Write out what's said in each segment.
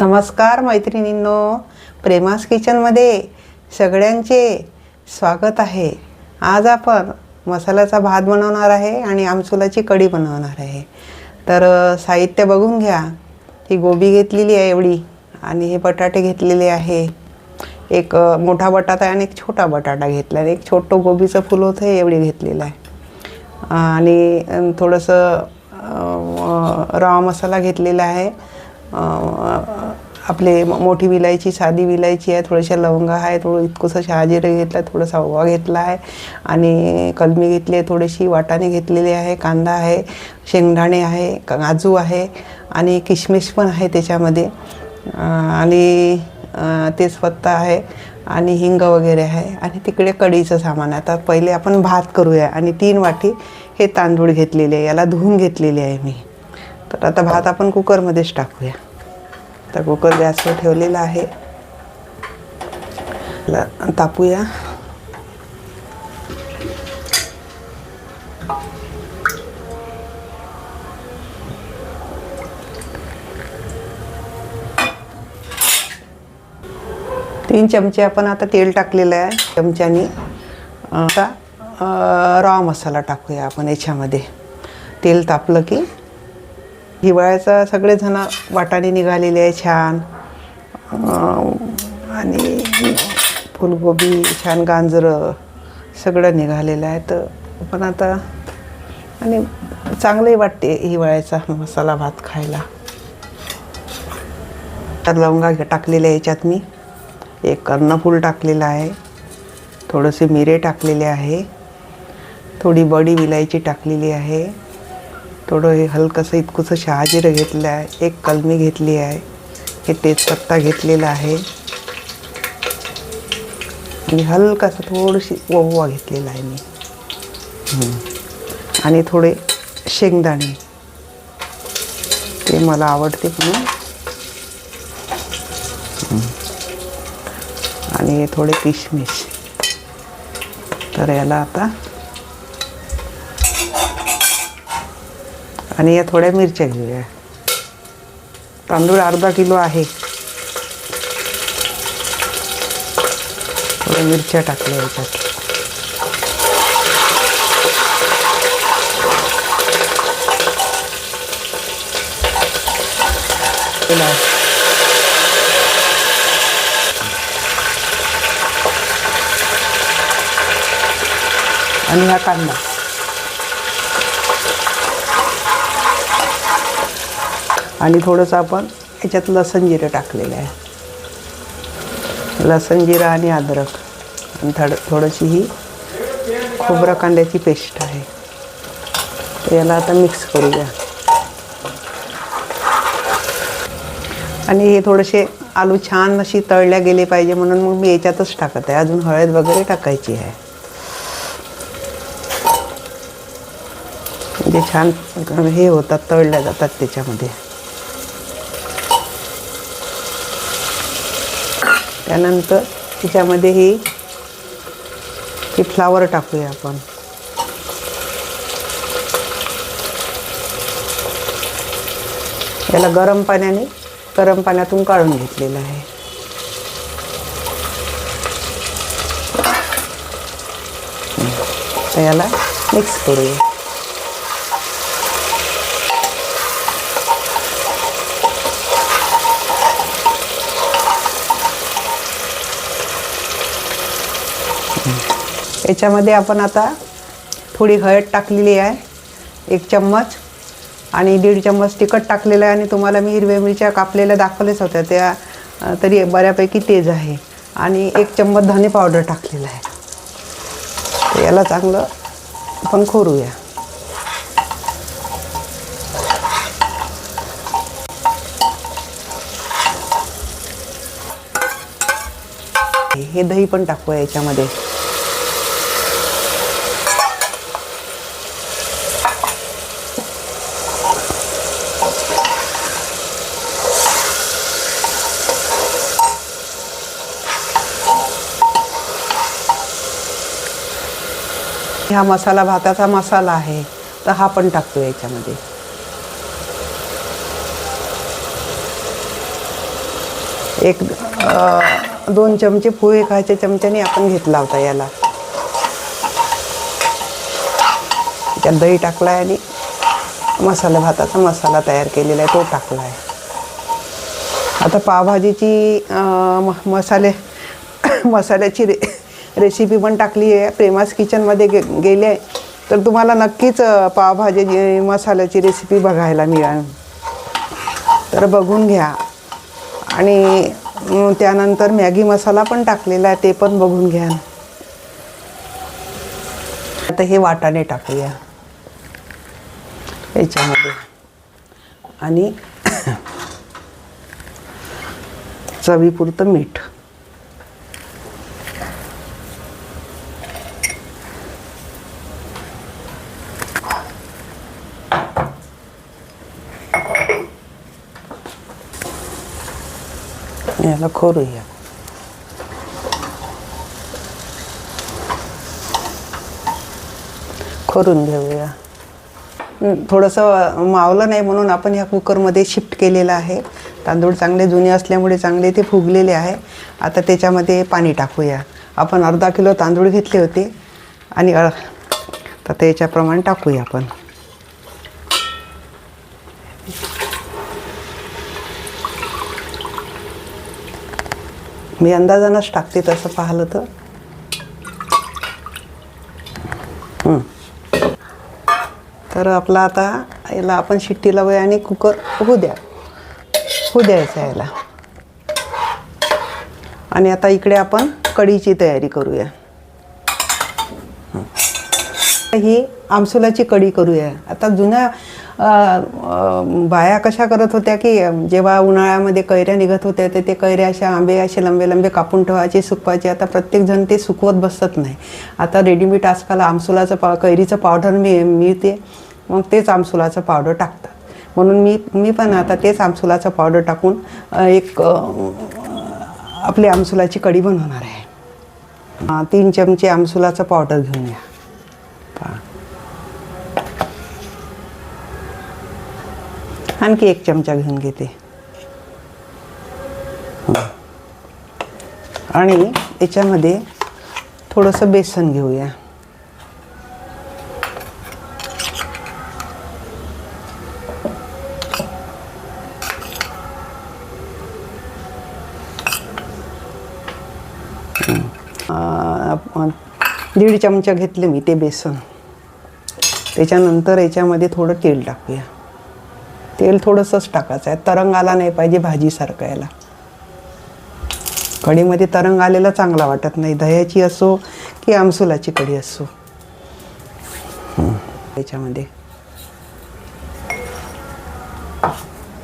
नमस्कार मैत्रिणींनो. प्रेमास किचनमध्ये सगळ्यांचे स्वागत आहे. आज आपण मसाल्याचा भात बनवणार आहे आणि आमसुलाची कढी बनवणार आहे. तर साहित्य बघून घ्या. ही गोबी घेतलेली आहे एवढी आणि हे बटाटे घेतलेले आहे. एक मोठा बटाटा आणि एक छोटा बटाटा घेतला आणि एक छोटं गोबीचं फुल होतं हे एवढी घेतलेलं आहे. आणि थोडंसं रवा मसाला घेतलेला आहे. आपले मोठी विलायची साधी विलायची आहे थोड्याशा लवंगा आहे थोडं इतकंसं शहाजिरं घेतलं आहे थोडासा ओवा घेतला आहे आणि कलमी घेतली आहे थोडीशी वाटाणे घेतलेली आहे कांदा आहे शेंगदाणे आहे काजू आहे आणि किशमिश पण आहे त्याच्यामध्ये. आणि तेजपत्ता आहे आणि हिंग वगैरे आहे आणि तिकडे कढीचं सामान आहे. आता पहिले आपण भात करूया आणि तीन वाटी हे तांदूळ घेतलेले आहे याला धुवून घेतलेले आहे मी. तर आता भात आपण कुकरमध्येच टाकूया. तर कुकर गॅसवर ठेवलेला आहे. तापूया. तीन चमचे आपण आता तेल टाकलेलं आहे. चमच्यानी आता रॉ मसाला टाकूया आपण याच्यामध्ये. तेल तापलं की हिवाळ्याचा सगळेजण वाटाणे निघालेले आहे छान. आणि फुलगोबी छान गांजरं सगळं निघालेलं आहे. तर पण आता आणि चांगलंही वाटते हिवाळ्याचा मसाला भात खायला. तर लवंगा टाकलेल्या याच्यात मी. एक कर्णफूल टाकलेलं आहे. थोडेसे मिरे टाकलेले आहे. थोडी बडी विलायची टाकलेली आहे. थोडं हे हलकंसं इतकंसं शहाजिरं घेतलं आहे. एक कलमी घेतली आहे. हे तेजपत्ता घेतलेला आहे. आणि हलकासा थोडीशी ओवा घेतलेला आहे मी. आणि थोडे शेंगदाणे. ते मला आवडते म्हणून. आणि थोडे किशमिश. तर याला आता आणि या थोड्या मिरच्या घेऊया. तांदूळ अर्धा किलो आहे. थोड्या मिरच्या टाकल्या याच्यात. आणि हा कांदा. आणि थोडंसं आपण याच्यात लसण जिरं टाकलेलं आहे. लसण जिरं आणि अद्रक. आणि थोडं थोडीशी ही खोबरा कांद्याची पेस्ट आहे. तर याला आता मिक्स करूया. आणि हे थोडेसे आलू छान अशी तळल्या गेले पाहिजे म्हणून मग मी याच्यातच टाकत आहे. अजून हळद वगैरे टाकायची आहे. म्हणजे छान हे होतात तळल्या जातात त्याच्यामध्ये. त्यानंतर त्याच्यामध्ये ही ही फ्लावर टाकूया आपण. याला गरम पाण्याने गरम पाण्यातून काढून घेतलेलं आहे. तर याला मिक्स करूया. याच्यामध्ये आपण आता थोडी हळद टाकलेली आहे एक चम्मच आणि दीड चम्मच तिखट टाकलेलं आहे आणि तुम्हाला मी हिरव्या मिरच्या कापलेल्या दाखवल्याच होत्या. त्या तरी बऱ्यापैकी तेज आहे. आणि एक चम्मच धने पावडर टाकलेला आहे. याला चांगलं आपण खोरूया. हे दही पण टाकूया याच्यामध्ये. हा मसाला भाताचा मसाला आहे तर हा पण टाकतो याच्यामध्ये. एक दोन चमचे पोहे खायच्या चमच्याने आपण घेतला होता याला. त्यात दही टाकला आहे आणि मसाला भाताचा मसाला तयार केलेला आहे तो टाकला आहे. आता पावभाजीची मसाले मसाल्याची रे रेसिपी पण टाकली आहे. प्रेमास किचनमध्ये गे गेले तर तुम्हाला नक्कीच पावभाजी मसाल्याची रेसिपी बघायला मिळेल. तर बघून घ्या. आणि त्यानंतर मॅगी मसाला पण टाकलेला आहे ते पण बघून घ्या. आता हे वाटाणे टाकूया. याच्यामध्ये. आणि चवीपुरतं मीठ. याला खोरूया खोरून घेऊया थोडंसं मावलं नाही म्हणून आपण ह्या कुकरमध्ये शिफ्ट केलेलं आहे. तांदूळ चांगले जुने असल्यामुळे चांगले ते फुगलेले आहे. आता त्याच्यामध्ये पाणी टाकूया. आपण अर्धा किलो तांदूळ घेतले होते आणि तर त्याच्याप्रमाणे टाकूया आपण. मी अंदाजानंच टाकते तसं पाहिलं तर. तर आपला आता याला आपण शिट्टी लावूया आणि कुकर होऊ द्या. होऊ द्यायचा याला. आणि आता इकडे आपण कढीची तयारी करूया. ही आमसुलाची कढी करूया. आता जुन्या बाया कशा करत होत्या की जेव्हा उन्हाळ्यामध्ये कैऱ्या निघत होत्या तर ते कैऱ्या अशा आंबे असे लंबे लंबे कापून ठेवायचे सुकवायचे. आता प्रत्येकजण ते सुकवत बसत नाही. आता रेडीमेड आजकाल आमसुलाचं पा कैरीचं पावडर मिळ मिळते. मग तेच आमसुलाचं पावडर टाकतात. म्हणून मी मी पण आता तेच आमसुलाचं पावडर टाकून एक आपली आमसुलाची कडी बनवणार आहे. तीन चमचे आमसुलाचं पावडर घेऊन या. आणखी एक चमचा घेऊन घेते. आणि याच्यामध्ये थोडंसं बेसन घेऊया. दीड चमचा घेतले मी ते बेसन. त्याच्यानंतर याच्यामध्ये थोडं तेल टाकूया. तेल थोडंसंच टाकायचं आहे. तरंग आला नाही पाहिजे भाजीसारखं याला कढीमध्ये तरंग आलेला चांगला वाटत नाही. दह्याची असो की आमसुलाची कढी असो. त्याच्यामध्ये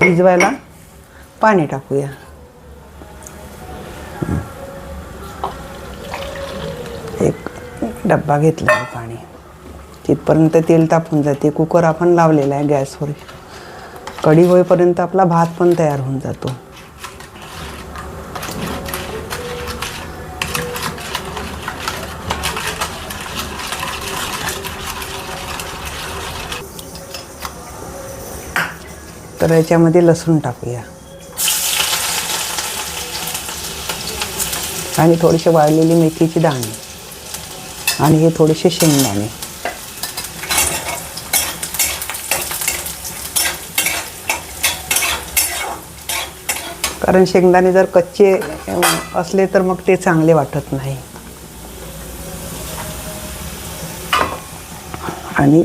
भिजवायला पाणी टाकूया. एक डब्बा घेतला पाणी. तिथपर्यंत तेल तापून जाते. कुकर आपण लावलेला आहे गॅसवर. कढी होईपर्यंत आपला भात पण तयार होऊन जातो. तर याच्यामध्ये लसूण टाकूया. आणि थोडीशी वाळलेली मेथीची दाणे. आणि हे थोडेसे शेंगदाणे. कारण शेंगदाणे जर कच्चे असले तर मग ते चांगले वाटत नाही. आणि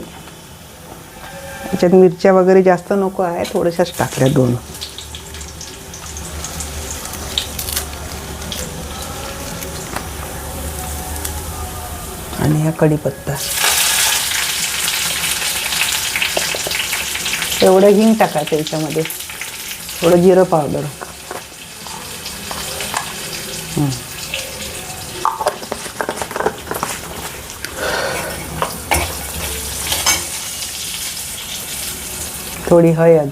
याच्यात मिरच्या वगैरे जास्त नको आहे थोड्याशाच टाकल्या दोन. आणि हा कढीपत्ता. एवढं हिंग टाकायचं याच्यामध्ये. थोडं जिरं पावडर. थोडी हळद.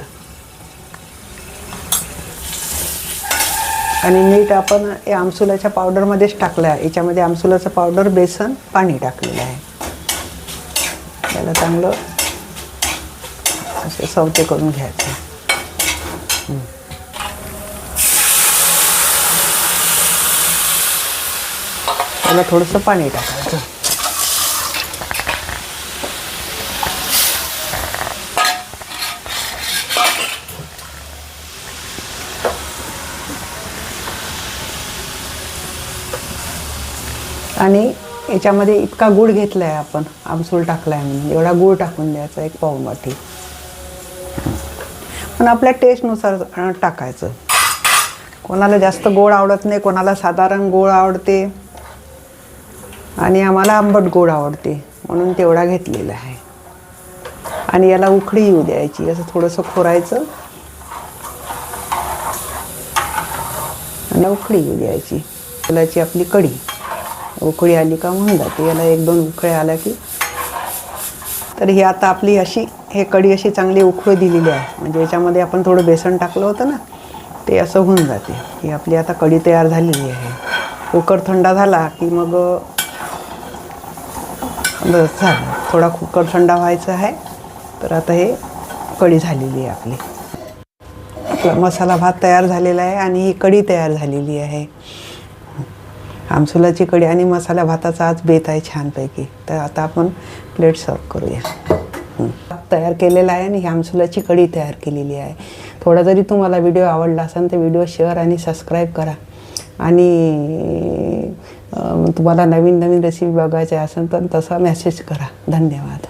आणि मीठ आपण हे आमसुलाच्या पावडरमध्येच टाकलं आहे याच्यामध्ये आमसुलाचं पावडर बेसन पाणी टाकलेलं आहे. त्याला चांगलं असे सवते करून घ्यायचं. त्याला थोडंसं पाणी टाकायचं. आणि याच्यामध्ये इतका गूळ घेतला आहे आपण आमसूल टाकला आहे म्हणून. एवढा गूळ टाकून द्यायचा एक पाऊण पण आपल्या टेस्टनुसार टाकायचं. कोणाला जास्त गोड आवडत नाही कोणाला साधारण गोड आवडते. आणि आम्हाला आंबट गोड आवडते म्हणून तेवढा घेतलेला आहे. आणि याला उकळी येऊ द्यायची असं थोडंसं खोरायचं. आणि उकळी येऊ द्यायची. तेलाची आपली कढी. उकळी आली का म्हणून जाते. याला एक दोन उकळ्या आल्या की. तर ही आता आपली अशी हे कढी अशी चांगली उकळी दिलेली आहे. म्हणजे याच्यामध्ये आपण थोडं बेसन टाकलं होतं ना ते असं होऊन जाते. ही आपली आता कढी तयार झालेली आहे. कुकर थंडा झाला की मग बस झालं थोडा कुकर थंडा व्हायचा आहे. तर आता हे कढी झालेली आहे आपली. आपला मसाला भात तयार झालेला आहे आणि ही कढी तयार झालेली आहे. आमसुलाची कढी आणि मसाला भाताचा आज बेत आहे छानपैकी. तर आता आपण प्लेट सर्व करूया. भात तयार केलेला आहे आणि ही आमसुलाची कढी तयार केलेली आहे. थोडा जरी तुम्हाला व्हिडिओ आवडला असेल तर व्हिडिओ शेअर आणि सबस्क्राईब करा. आणि तुम्हाला नवीन नवीन रेसिपी बघायच्या असेल तर तसा मेसेज करा. धन्यवाद.